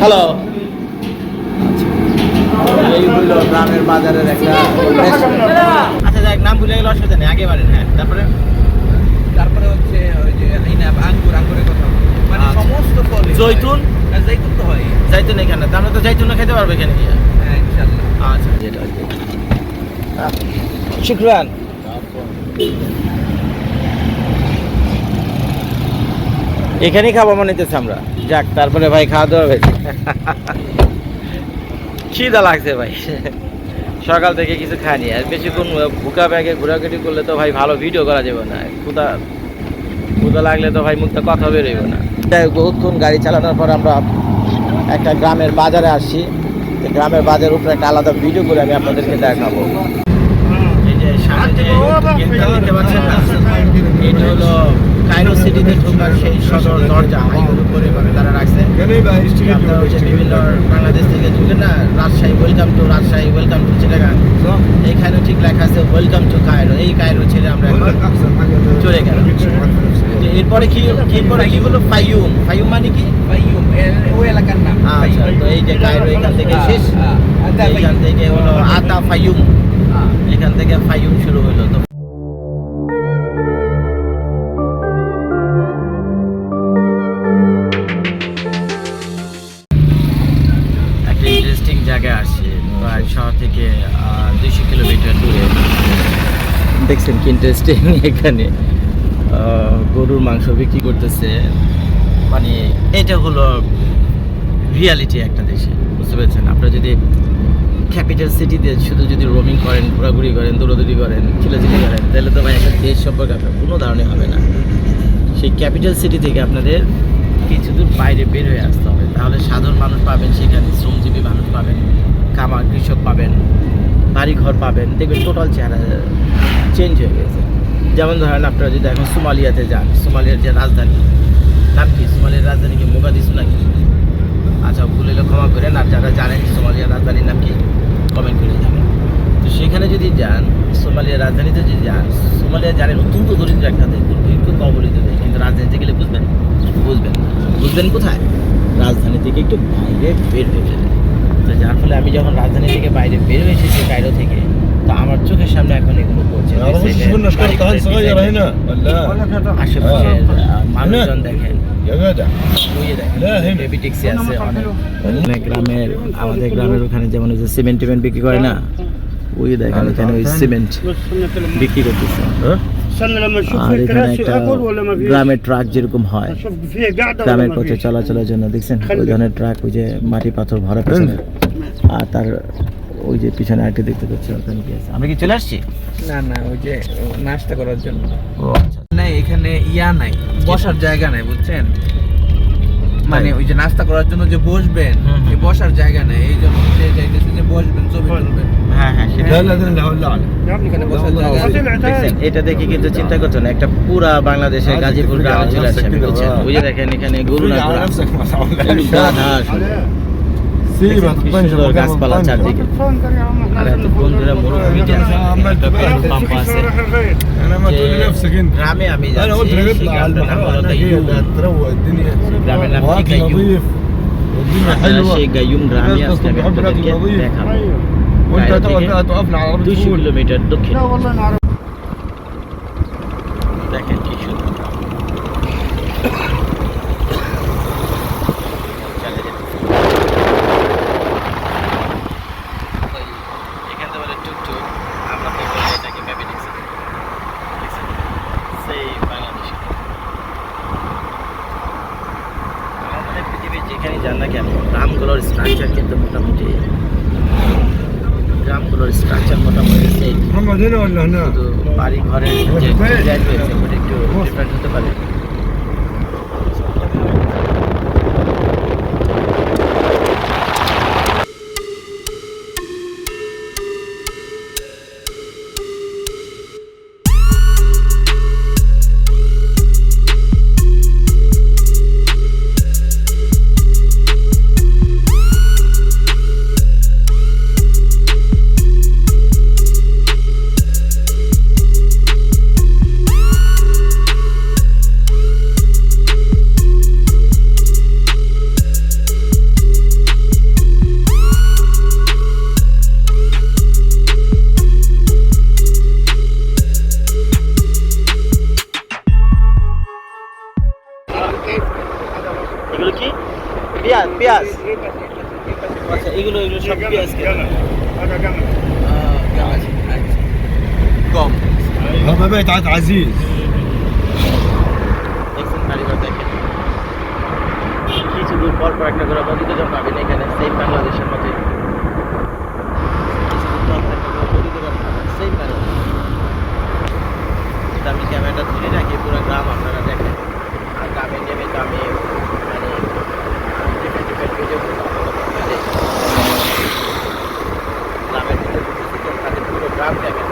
Hello এই গ্রামের বাজারের একটা আচ্ছা যাক নাম ভুলে গেলে অসুবিধা নেই আগে বাড়েন হ্যাঁ তারপরে? তারপরে হচ্ছে ওই যে আইনাব আঙ্গুর আঙ্গুরের কথা। মানে আচ্ছা। সমস্ত ফল জৈতুন? জৈতুন তো হয়। এখানে তাহলে তো খেতে পারবে এখানে গিয়ে হ্যাঁ আচ্ছা। যেটা শুক্রান। এখানেই খাব মনে আমরা। যাক তারপরে ভাই খাওয়া দাওয়া হয়েছে। খিদা লাগছে ভাই। সকাল থেকে কিছু খাইনি। আর বেশিক্ষণ ভুকা ব্যাগে ঘোরাঘুরি করলে তো ভাই ভালো ভিডিও করা যাবে না। ক্ষুদা ক্ষুদা লাগলে তো ভাই মুখটা কথা বেরোইব না। বহুক্ষণ গাড়ি চালানোর পর আমরা একটা গ্রামের বাজারে আসছি। গ্রামের বাজারের উপরে একটা আলাদা ভিডিও করে আমি আপনাদেরকে দেখাবো। এটা হলো কায়রো সিটিতে ঢোকার সেই সদর দরজা হাইওয়ের উপরে মানে তারা রাখছে। আপনারা যে বিভিন্ন বাংলাদেশ থেকে ঢুকে না Rajshahi welcome to Rajshahi welcome to Chittagong. এইখানে ঠিক লেখা আছে ওয়েলকাম টু কায়রো। এই কায়রো ছেড়ে আমরা চলে গেলাম। এরপরে কি এরপরে কি হলো? ফাইয়ুম। ফাইয়ুম মানে কি? ফাইয়ুম ওই এলাকার নাম। আচ্ছা তো এই যে কায়রো এখান থেকে শেষ। হ্যাঁ, এখান থেকে হলো আতা ফাইয়ুম। এখান থেকে ফাইয়ুম শুরু হলো। তো দেখছেন কি ইন্টারেস্টিং এখানে। গরুর মাংস বিক্রি করতেছে। মানে এটা হলো রিয়ালিটি একটা দেশে, বুঝতে পেরেছেন? আপনারা যদি ক্যাপিটাল সিটিতে শুধু যদি রোমিং করেন, ঘোরাঘুরি করেন, দৌড়াদৌড়ি করেন চিলাচিলি করেন, তাহলে তো ভাই একটা দেশ সম্পর্কে আপনার কোনো ধারণা হবে না। সেই ক্যাপিটাল সিটি থেকে আপনাদের কিছু দূর বাইরে বের হয়ে আসতে হবে। তাহলে সাধারণ মানুষ পাবেন সেখানে, শ্রমজীবী মানুষ পাবেন কামার কৃষক পাবেন বাড়ি ঘর পাবেন। দেখবেন টোটাল চেহারা চেঞ্জ হয়ে গেছে। যেমন ধরেন আপনারা যদি এখন সোমালিয়াতে যান, সোমালিয়ার যে রাজধানী, নাম কি? সোমালিয়ার রাজধানী কি? মোগাদিসু নাকি? আচ্ছা ভুল ক্ষমা করেন। আর যারা জানেন সোমালিয়ার রাজধানীর নাম কি কমেন্ট করে যাবেন তো সেখানে যদি যান, সোমালিয়ার রাজধানীতে যদি যান, সোমালিয়া জানেন অত্যন্ত দরিদ্র একটা দেশ। দুর্ভিক্ষ কবলিত দেশ, কিন্তু রাজধানীতে গেলে বুঝবেন বুঝবেন বুঝবেন কোথায়? রাজধানী থেকে একটু বাইরে বের হয়ে তো যার ফলে আমি যখন রাজধানী থেকে বাইরে বের হয়েছি সেই কায়রো থেকে তো আমার চোখের সামনে এখন এগুলো পড়ছে। আশেপাশে মানুষজন দেখেন। গ্রামের আমাদের গ্রামের ওখানে যেমন সিমেন্ট টিমেন্ট বিক্রি করে না ওই দেখেন ওই সিমেন্ট বিক্রি গ্রামের ট্রাক যেরকম হয় গ্রামের পথে চলাচলের জন্য দেখছেন? ওই ধরনের ট্রাক ওই যে মাটি পাথর ভরা পেছনে। আর তার ওই যে পিছনে আরেকটা দেখতে পাচ্ছি ওখানে কি আছে আমরা কি চলে আসছি? না না ওই যে নাস্তা করার জন্য। ও আচ্ছা, আচ্ছা। না এখানে ইয়া নাই বসার জায়গা নাই বুঝছেন? মানে ওই যে নাস্তা করার জন্য যে বসবেন যে বসার জায়গা নাই এই জন্য যে যাইতেছে যে বসবেন ছবি তুলবেন। হ্যাঁ, হ্যাঁ, এটা দেখে কিন্তু হ্যাঁ। চিন্তা করছেন একটা পুরা বাংলাদেশের গাজীপুর গ্রামে চলে আসছে বুঝে দেখেন এখানে গরু না গাছপালা চারদিকে আর এত বন্ধুরা মরুভূমিতে আছে পাম্প আছে গ্রামে আমি যাচ্ছি গ্রামের নাম কি গাইয়ুম আপনারা সেই গাইয়ুম গ্রামে আজকে আমি আপনাদেরকে দেখাবো দুশো কিলোমিটার দক্ষিণ দেখেন শুধু বাড়ি ঘরের যে ডিজাইন রয়েছে ওটা একটু ডিফারেন্ট হতে পারে। هذا بيت عبد عزيز দেখছেন কারিগর দেখেন কিছু দূর পর পর একটা করে বদিত জন পাবেন এখানে সেম বাংলাদেশের মতোই কিছু দূর পর পর একটা করে বদিত জন পাবেন সেম বাংলাদেশ এটা আমি ক্যামেরাটা ধরে রাখি পুরো গ্রাম আপনারা দেখেন আর গ্রামে নেমে তো আমি মানে ডিফারেন্ট ডিফারেন্ট ভিডিও গ্রামের ভিতরে ঢুকেছি তো তাদের পুরো গ্রাম দেখেন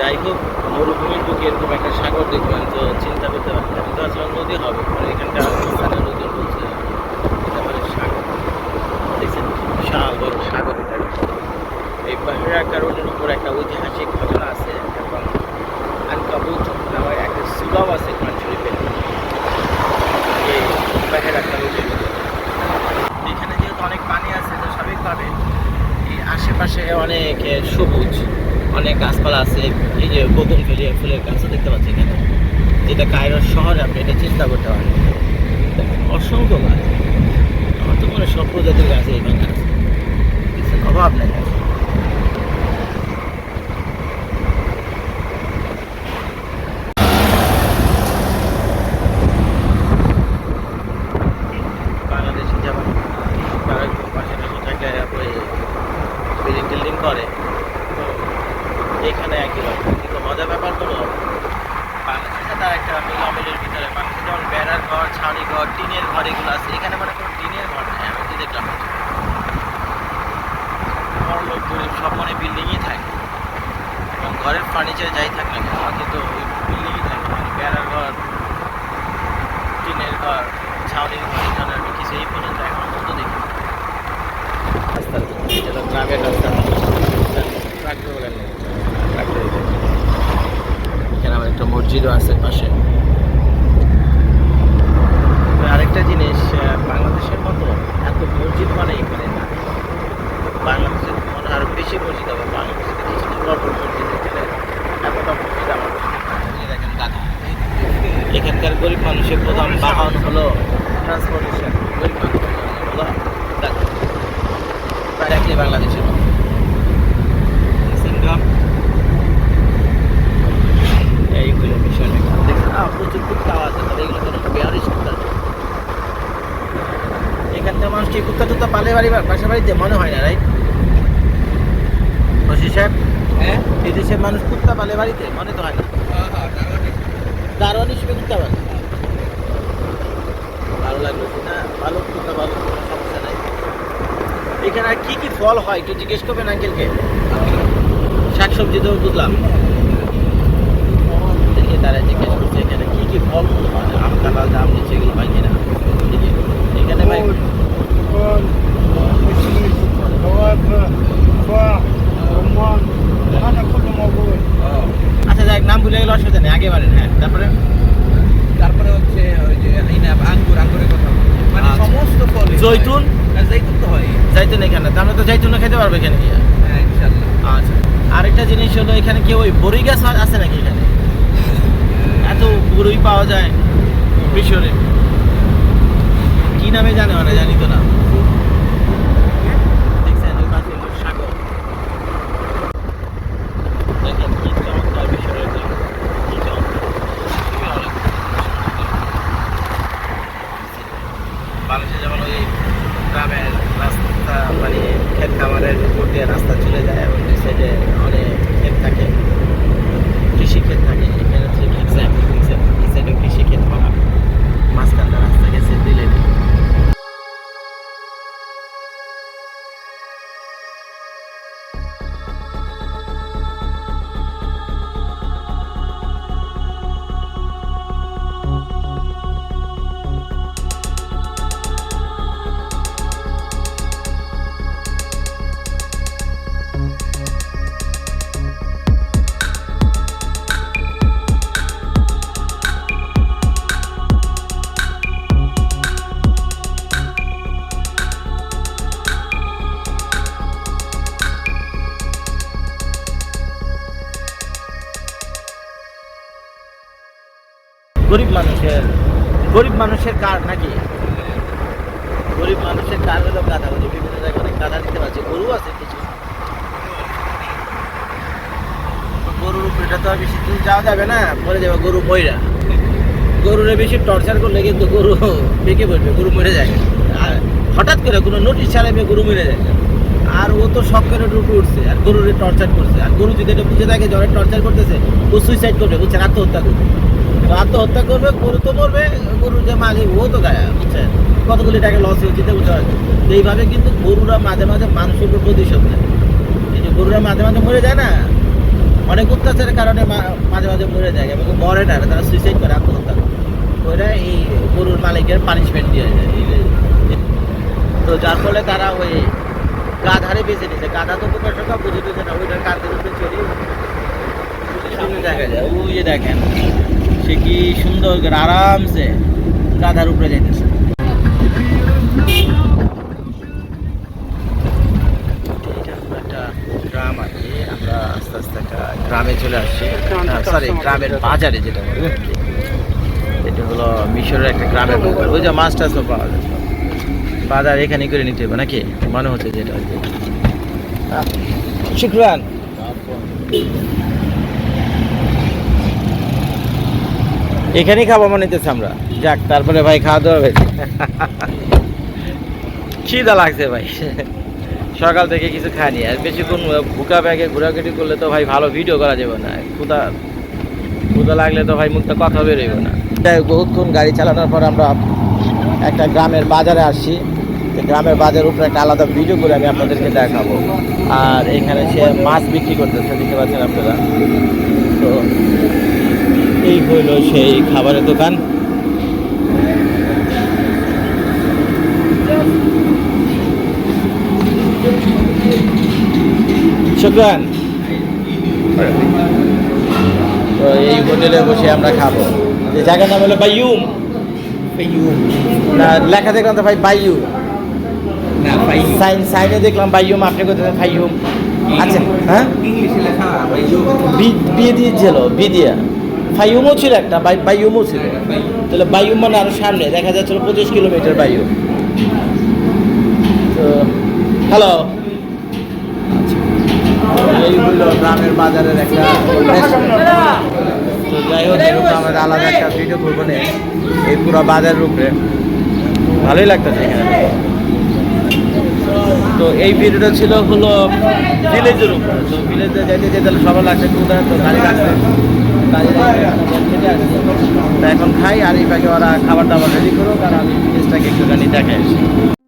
যাই হোক, মরুভূমির বুকে এরকম একটা সাগর দেখবেন তো চিন্তা করতে পারেন আমি তো আসলে নদী হবে মানে এখানকার স্থানীয় লোকজন বলছে, এটা মানে সাগর। দেখছেন, বিশাল সাগর এই পাহাড়ের কারণের উপর একটা ঐতিহাসিক ঘটনা আছে এবং আনকাবুত নামের একটা সুলভ আছে কোরআন শরীফের এই বাহেরা কারণের এখানে যেহেতু অনেক পানি আছে তো স্বাভাবিকভাবে এই আশেপাশে অনেক এ, সবুজ অনেক গাছপালা আছে, এই যে বগুন ফেলিয়া ফুলের গাছও দেখতে পাচ্ছি এখানে। যেটা কায়রোর শহরে আপনি এটা চিন্তা করতে পারেন। অসংখ্য গাছ। আমার তো মনে সব প্রজাতির গাছ এখানে আছে। অভাব নেই গাছ বাংলাদেশে যেমন তারা একটু পাশাপাশি জায়গায় আপনি বিল্ডিং টিল্ডিং করে তো এখানে একই রকম কিন্তু মজার ব্যাপার হলো বাংলাদেশে তার একটা মিলামিলের ভিতরে বাংলাদেশে যেমন বেড়ার ঘর ছাউনি ঘর টিনের ঘর এগুলো আছে এখানে মানে কোনো টিনের ঘর নেই আমি তো দেখলাম বড় লোক গরিব সব মানে বিল্ডিংই থাকে এবং ঘরের যাই থাক না ওই বিল্ডিংই থাকে মানে বেড়ার ঘর টিনের ঘর ছাউনির ঘর এখানে আমি কিছু এই পর্যন্ত এখন পর্যন্ত দেখি রাস্তার ভিতরে, যেটা গ্রামের রাস্তা এটা। একটা মসজিদও আছে পাশে আরেকটা জিনিস বাংলাদেশের মতো এত মসজিদ মানে এখানে না বাংলাদেশের মনে হয় আরও বেশি মসজিদ হবে বাংলাদেশে কিছু গল্প মসজিদ এখানে এতটা মসজিদ আমার এই দেখেন গাধা এখানকার গরিব মানুষের প্রধান বাহন হলো ট্রান্সপোর্টেশন গরিব মানুষের হলো বাংলাদেশের মতো। দেখছেন গ্রাম? এই হলো বিষয়টা। দেখছেন না প্রচুর কুত্তা আছে তবে এগুলো কোনো বেয়ারিশ কুত্তা না। এখানকার মানুষ কি কুত্তা টুত্তা পালে বাড়ি বাসা বাড়িতে মনে হয় না রাইট বসি সাহেব হ্যাঁ? এই দেশের মানুষ কুত্তা পালে বাড়িতে মনে তো হয় না। দারোয়ান হিসেবে কুত্তা পালে। লাগল না ভালো ভালো সমস্যা নাই। এখানে আর কী কী ফল হয়, একটু জিজ্ঞেস করবেন আঙ্কেলকে? শাকসবজি তো বুঝলাম। দেখে তারা জিজ্ঞেস করছে, এখানে কী কী ফল হয়? আম, কাঁঠাল, জাম নিচ্ছে এগুলো হয় কিনা? এখানে ভাই আচ্ছা যাই নাম ভুলে গেলে অসুবিধা নেই, আগে বাড়েন হ্যাঁ তারপরে? তারপরে হচ্ছে ওই যে আচ্ছা। এখানে। তো জৈতুন খেতে পারবে এখানে গিয়ে। হ্যাঁ ইনশাআল্লাহ। আচ্ছা। আরেকটা জিনিস হলো এখানে কি ওই বড়ি গাছ আছে নাকি এখানে? এত বড়ই পাওয়া যায় মিশরে কি নামে জানে মানে জানি তো না। গরিব মানুষের গরিব মানুষের কার নাকি? গরিব মানুষের কার হলো গাধা? ওই যে বিভিন্ন জায়গায় অনেক গাধা দিতে পারছে গরু আছে কিছু? গরুর উপরেটা তো আর বেশি দূর যাওয়া যাবে না। পরে যাবে গরু ময়রা গরুরে বেশি টর্চার করলে কিন্তু গরু বেঁকে পড়বে গরু মরে যায়। আর হঠাৎ করে কোনো নোটিশ ছাড়াবে গরু মরে যায়। আর ও তো শখ করে উঠে উঠছে, আর গরুরে টর্চার করছে। আর গরু যদি এটা বুঝে থাকে, জ্বরে টর্চার করতেছে, ও সুইসাইড করবে বুঝছেন আত্মহত্যা করবে। আত্মহত্যা করবে, গরু তো মরবে, গরুর যে মালিক, ও তো গায়া, বুঝছেন? কতগুলি টাকা লস হয়েছে তো বুঝতে তো এইভাবে কিন্তু গরুরা মাঝে মাঝে মানুষের উপর প্রতিশোধ নেয়। এই যে গরুরা মাঝে মাঝে মরে যায় না, অনেক অত্যাচারের কারণে মাঝে মাঝে মরে যায়, এবং মরে না, তারা সুইসাইড করে, আত্মহত্যা করে। ওরা এই গরুর মালিকের পানিশমেন্ট দিয়ে যায় তো যার ফলে তারা ওই গাধারে বেঁচে নিছে গাধা তো প্রকাশ টাকা বুঝে দিচ্ছে না, ওইটার কাঁধের দেখা যায়, ওই যে দেখেন, সে কি সুন্দর করে আরামসে গাধার উপরে যাইতেছে। গ্রাম কি, আমরা আস্তে আস্তে একটা গ্রামে চলে আসছি। সরি গ্রামের বাজারে যেটা এটা হলো মিশরের একটা গ্রামের ওই যে মাছ টাছও পাওয়া যায়। বাজার এখানে করে নিতে হবে নাকি? মনে হচ্ছে যেটা আর কি। শুক্রান। এখানেই খাব মনে হইতেছে আমরা। যাক তারপরে ভাই খাওয়া দাওয়া হয়েছে খিদা লাগছে ভাই। সকাল থেকে কিছু খাইনি। আর বেশিক্ষণ ভুকা ব্যাগে ঘোরাঘুরি করলে তো ভাই ভালো ভিডিও করা যাবে না। ক্ষুদা ক্ষুদা লাগলে তো ভাই মুখটা কথা বেরোবে না। বহুক্ষণ গাড়ি চালানোর পর আমরা একটা গ্রামের বাজারে আসছি। গ্রামের বাজার উপরে একটা আলাদা ভিডিও করে আমি আপনাদেরকে দেখাবো। আর এখানে সে মাছ বিক্রি করতেছে দেখতে পাচ্ছেন আপনারা? তো এই হইল সেই খাবারের দোকান। শুক্রান। তো এই হোটেলে বসে আমরা খাব। জায়গার নাম হলো বাইয়ুম। না লেখা দেখলাম তো ভাই বাইয়ু না ভাই সাইন সাইনে দেখলাম বাইয়ুম আপনি কোথায় ফাইয়ুম আচ্ছা হ্যাঁ? বি- বিয়ে দিয়েছিল বি দিয়া। ফাইয়ুমও ছিল একটা বাই বাইয়ুমও ছিল। তাহলে বাইয়ুম মানে আরও সামনে দেখা যাচ্ছিল পঁচিশ কিলোমিটার বাইয়ুম তো হ্যালো। এই হলো গ্রামের বাজারের একটা তো যাই হোক আমরা আলাদা একটা ভিডিও করব এই পুরো বাজারের উপরে। ভালোই লাগতেছে এখানে। তো এই ভিডিওটা ছিল হলো ভিলেজের উপর। তো ভিলেজে যেতে যেতে সবার লাগছে কোথায় তো গাড়ি রাখছে এখন খাই আর এই পাখি ওরা খাবার দাবার রেডি করুক আর আমি ভিলেজটাকে একটুখানি আসি।